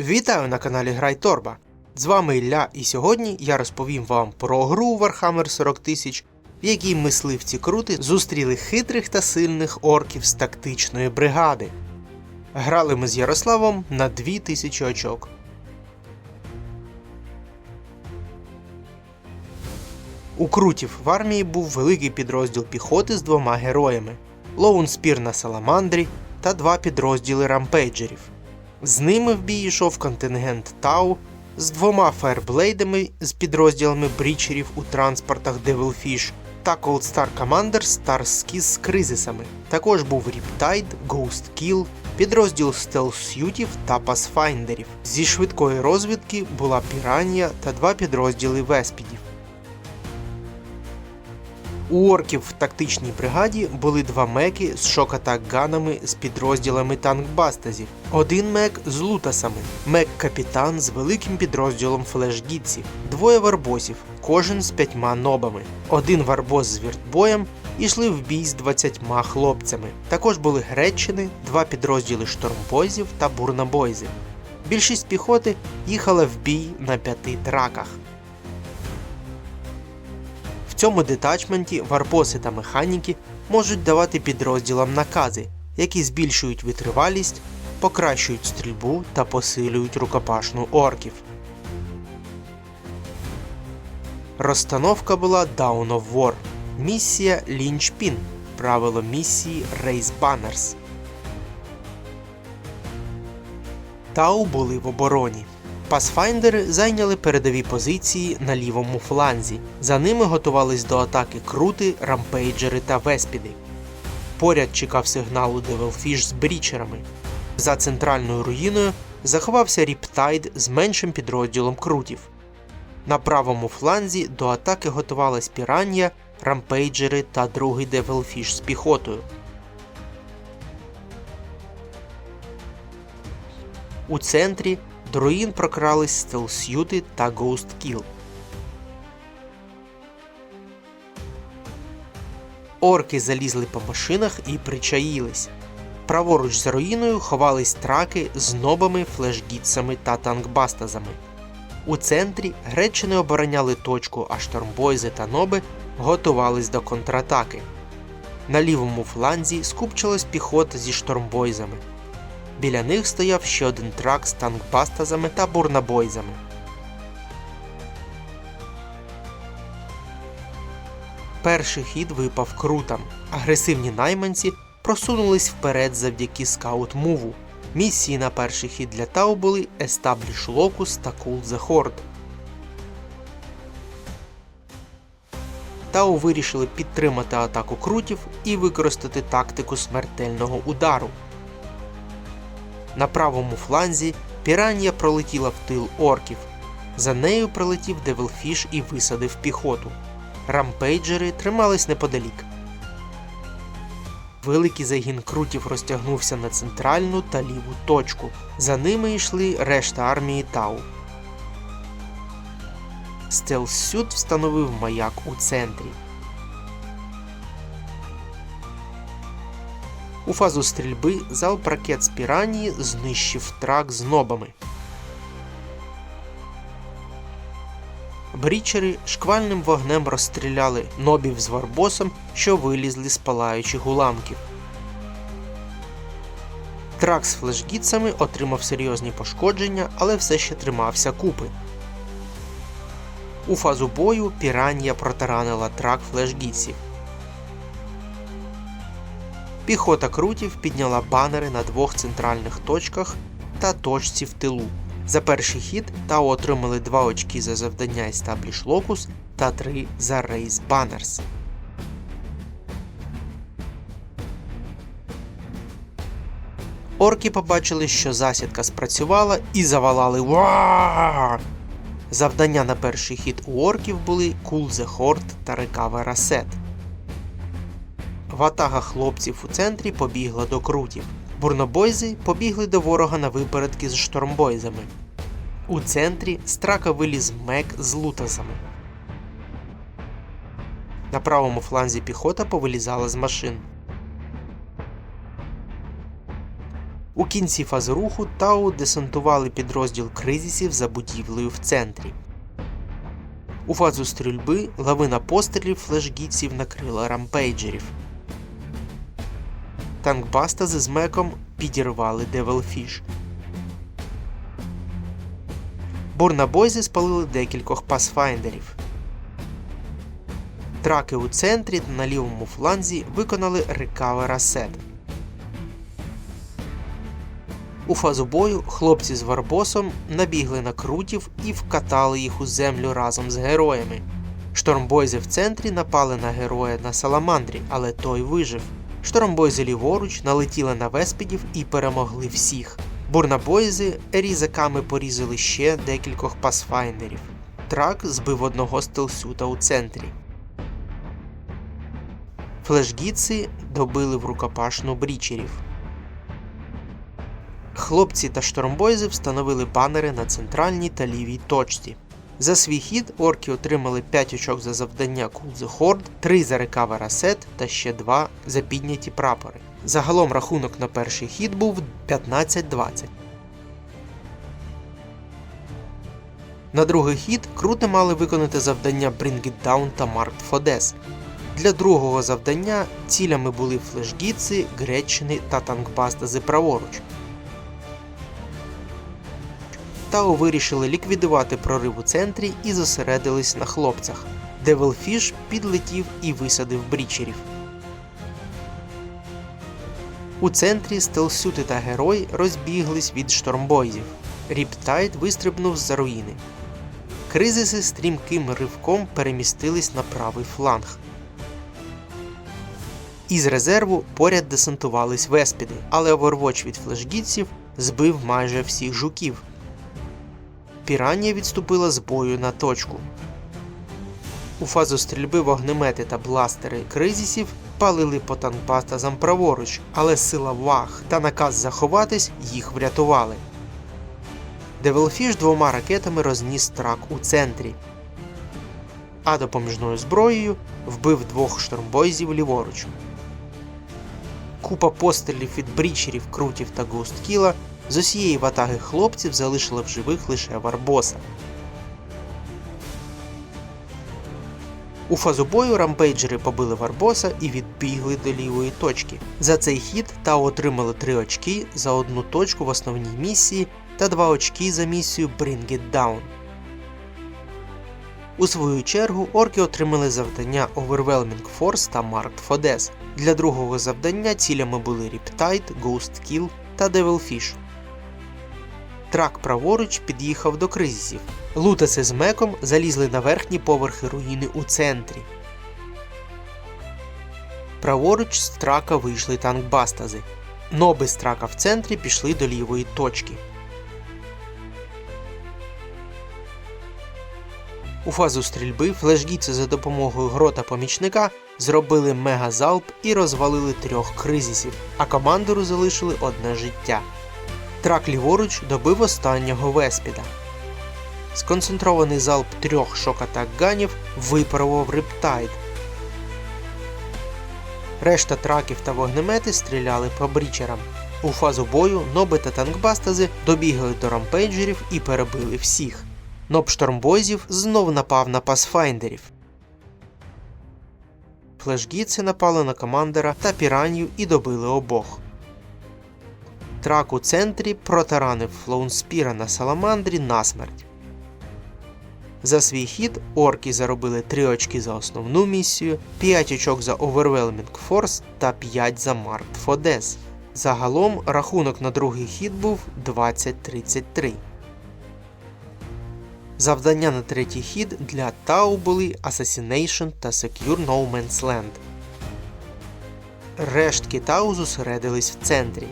Вітаю на каналі Грай Торба. З вами Ілля, і сьогодні я розповім вам про гру Warhammer 40 тисяч, в якій мисливці крути зустріли хитрих та сильних орків з тактичної бригади. Грали ми з Ярославом на 2000 очок. У крутів в армії був великий підрозділ піхоти з двома героями Лоунспір на Саламандрі та два підрозділи рампейджерів. З ними в бій йшов контингент Тау з двома фаерблейдами з підрозділами брічерів у транспортах Devilfish та Cold Star Commander Starskiz з кризисами. Також був Riptide, Ghost Kill, підрозділ стелс-сютів та пасфайндерів. Зі швидкої розвідки була Піранія та два підрозділи Веспідів. У орків в тактичній бригаді були два меки з шок-атак-ганами з підрозділами танкбастазів, один мек з лутасами, мек-капітан з великим підрозділом флешгітців, двоє варбосів, кожен з п'ятьма нобами, один варбос з віртбоєм і йшли в бій з 20 хлопцями. Також були гречини, два підрозділи штормбойзів та бурнабойзів. Більшість піхоти їхала в бій на п'яти траках. Цьому детачменті варпоси та механіки можуть давати підрозділам накази, які збільшують витривалість, покращують стрільбу та посилюють рукопашну орків. Розстановка була Down of War. Місія Лінчпін. Правило місії Race Banners. Тау були в обороні. Пасфайндери зайняли передові позиції на лівому фланзі. За ними готувались до атаки крути, рампейджери та веспіди. Поряд чекав сигналу Девелфіш з брічерами. За центральною руїною заховався Ріптайд з меншим підрозділом крутів. На правому фланзі до атаки готувалась Піранія, рампейджери та другий Девелфіш з піхотою. У центрі до руїн прокрались стелсюти та Kill. Орки залізли по машинах і причаїлись. Праворуч за руїною ховались траки з нобами, флешгітсами та танкбастазами. У центрі гречини обороняли точку, а штормбойзи та ноби готувались до контратаки. На лівому фланзі скупчилась піхота зі штормбойзами. Біля них стояв ще один трак з танкбастазами та бурнабойзами. Перший хід випав крутам. Агресивні найманці просунулись вперед завдяки скаут-муву. Місії на перший хід для Тау були Establish Locus та Cool the Horde. Тау вирішили підтримати атаку крутів і використати тактику смертельного удару. На правому фланзі Піранія пролетіла в тил орків. За нею прилетів Девилфіш і висадив піхоту. Рампейджери тримались неподалік. Великий загін крутів розтягнувся на центральну та ліву точку. За ними йшли решта армії Тау. Стелсют встановив маяк у центрі. У фазу стрільби залп ракет з піранії знищив трак з нобами. Брічери шквальним вогнем розстріляли нобів з варбосом, що вилізли з палаючих уламків. Трак з флешгітсами отримав серйозні пошкодження, але все ще тримався купи. У фазу бою піранія протаранила трак флешгітсів. Піхота крутів підняла банери на двох центральних точках та точці в тилу. За перший хід Тао отримали 2 очки за завдання Establish Locus та 3 за Race Banners. Орки побачили, що засідка спрацювала і завалали Ваа! Завдання на перший хід у орків були Cool the Horde та Recover Asset. Ватага хлопців у центрі побігла до крутів. Бурнобойзи побігли до ворога на випередки з штормбойзами. У центрі з трака виліз мек з лутазами. На правому фланзі піхота повилізала з машин. У кінці фази руху Тау десантували підрозділ кризісів за будівлею в центрі. У фазу стрільби лавина пострілів флешгітців накрила рампейджерів. Танкбастази з меком підірвали Девелфіш. Бурнабойзи спалили декількох пасфайндерів. Траки у центрі та на лівому фланзі виконали рекавер асет. У фазу бою хлопці з Варбосом набігли на крутів і вкатали їх у землю разом з героями. Штормбойзи в центрі напали на героя на Саламандрі, але той вижив. Штормбойзи ліворуч налетіли на веспідів і перемогли всіх. Бурнабойзи різаками порізали ще декількох пасфайндерів. Трак збив одного стелсюта у центрі. Флешгітси добили в рукопашну брічерів. Хлопці та штормбойзи встановили банери на центральній та лівій точці. За свій хід орки отримали 5 очок за завдання Cool the Horde, 3 за рекавер асет та ще 2 за підняті прапори. Загалом рахунок на перший хід був 15-20. На другий хід крути мали виконати завдання Bring It Down та Marked for Death. Для другого завдання цілями були флешгітси, Греччини та танкбастази праворуч. Тау вирішили ліквідувати прорив у центрі і зосередились на хлопцях. Девилфіш підлетів і висадив брічерів. У центрі стелсюти та герой розбіглись від штормбойзів. Ріптайд вистрибнув з-за руїни. Кризиси стрімким ривком перемістились на правий фланг. Із резерву поряд десантувались веспіди, але овервоч від флешгітців збив майже всіх жуків. Піранія відступила з бою на точку. У фазу стрільби вогнемети та бластери кризісів палили по танкбастазам праворуч, але сила ваг та наказ заховатись їх врятували. Девелфіш двома ракетами розніс трак у центрі, а допоміжною зброєю вбив двох штормбойзів ліворуч. Купа пострілів від брічерів, крутів та густкіла з усієї ватаги хлопців залишила в живих лише Варбоса. У фазу бою рампейджери побили Варбоса і відбігли до лівої точки. За цей хід Тао отримали 3 очки за одну точку в основній місії та 2 очки за місію Bring It Down. У свою чергу орки отримали завдання Overwhelming Force та Marked for Death. Для другого завдання цілями були Riptide, Ghost Kill та Devilfish. Трак праворуч під'їхав до кризисів. Лутаси з меком залізли на верхні поверхи руїни у центрі. Праворуч з трака вийшли танкбастази. Ноби з трака в центрі пішли до лівої точки. У фазу стрільби флешгіци за допомогою грота помічника зробили мегазалп і розвалили трьох кризисів, а командору залишили одне життя. Трак ліворуч добив останнього веспіда. Сконцентрований залп трьох шок-атак ганів випарував Рептайд. Решта траків та вогнемети стріляли по брічерам. У фазу бою ноби та танкбастази добігли до рампейджерів і перебили всіх. Ноб штормбойзів знов напав на пасфайндерів. Флешгітси напали на командера та піранів і добили обох. Трак у центрі протаранив флоунспіра на саламандрі насмерть. За свій хід орки заробили 3 очки за основну місію, 5 очок за Overwhelming Force та 5 за Marked for Death. Загалом рахунок на другий хід був 20-33. Завдання на третій хід для Тау були Assassination та Secure No Man's Land. Рештки Тау зосередились в центрі.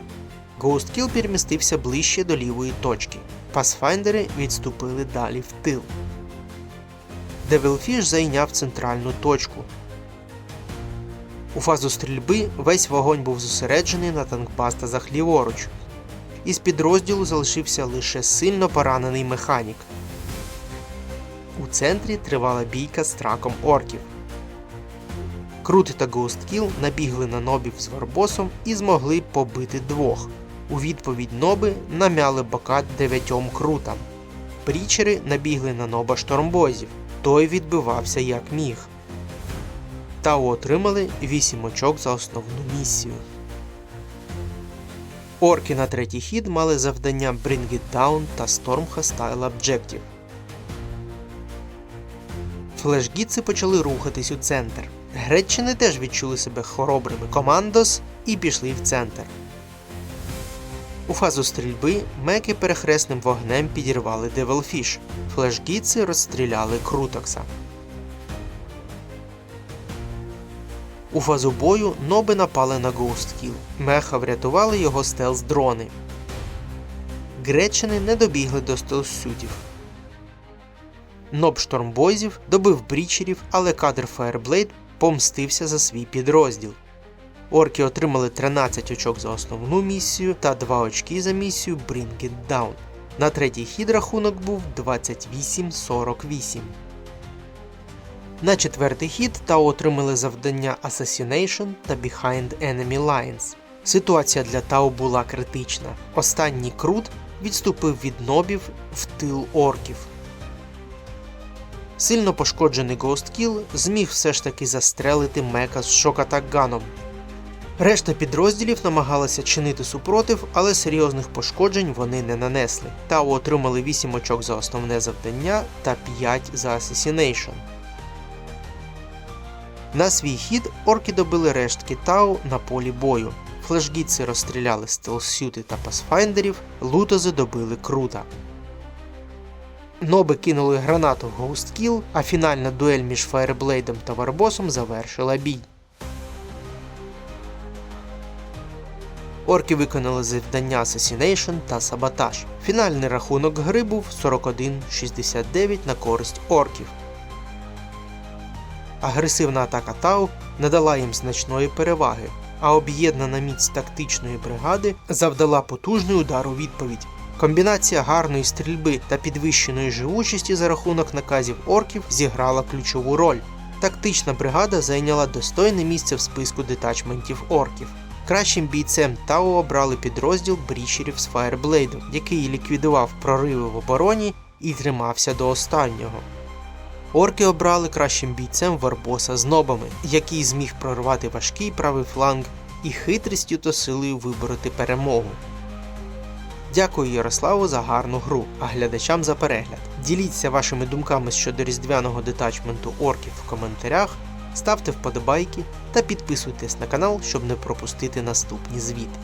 Kill перемістився ближче до лівої точки. Пасфайндери відступили далі в тил. Devilfish зайняв центральну точку. У фазу стрільби весь вогонь був зосереджений на танкбастазах ліворуч. Із підрозділу залишився лише сильно поранений механік. У центрі тривала бійка з траком орків. Крути та Kill набігли на нобів з Варбосом і змогли побити двох. У відповідь Ноби намяли бока дев'ятьом крутам. Прічери набігли на Ноба штормбозів. Той відбивався як міг. Тау отримали 8 очок за основну місію. Орки на третій хід мали завдання Bring It Down та Storm Hostile Objective. Флешгітси почали рухатись у центр. Греччини теж відчули себе хоробрими командос і пішли в центр. У фазу стрільби меки перехресним вогнем підірвали Девелфіш. Флешгітси розстріляли Крутокса. У фазу бою ноби напали на Kill. Меха врятували його стелс-дрони. Гречини не добігли до стелс-сютів. Ноб штормбойзів добив брічерів, але кадр Fireblade помстився за свій підрозділ. Орки отримали 13 очок за основну місію та 2 очки за місію Bring It Down. На третій хід рахунок був 28-48. На четвертий хід Тау отримали завдання Assassination та Behind Enemy Lines. Ситуація для Тау була критична. Останній крут відступив від нобів в тил орків. Сильно пошкоджений Ghost Kill зміг все ж таки застрелити Мека з шокатакганом. Решта підрозділів намагалася чинити супротив, але серйозних пошкоджень вони не нанесли. Тау отримали 8 очок за основне завдання та 5 за Assassination. На свій хід орки добили рештки Тау на полі бою. Флешгітси розстріляли стелсюти та пасфайндерів, лутози добили крута. Ноби кинули гранату в Kill, а фінальна дуель між Фаєрблейдом та Варбосом завершила бій. Орки виконали завдання Assassination та Саботаж. Фінальний рахунок гри був 41-69 на користь орків. Агресивна атака Тау надала їм значної переваги, а об'єднана міць тактичної бригади завдала потужний удар у відповідь. Комбінація гарної стрільби та підвищеної живучості за рахунок наказів орків зіграла ключову роль. Тактична бригада зайняла достойне місце в списку детачментів орків. Кращим бійцем Тау обрали підрозділ брічерів з Фаєрблейдом, який ліквідував прориви в обороні і тримався до останнього. Орки обрали кращим бійцем Варбоса з нобами, який зміг прорвати важкий правий фланг і хитрістю та силою вибороти перемогу. Дякую Ярославу за гарну гру, а глядачам за перегляд. Діліться вашими думками щодо різдвяного детачменту орків в коментарях, ставте вподобайки та підписуйтесь на канал, щоб не пропустити наступні звіти.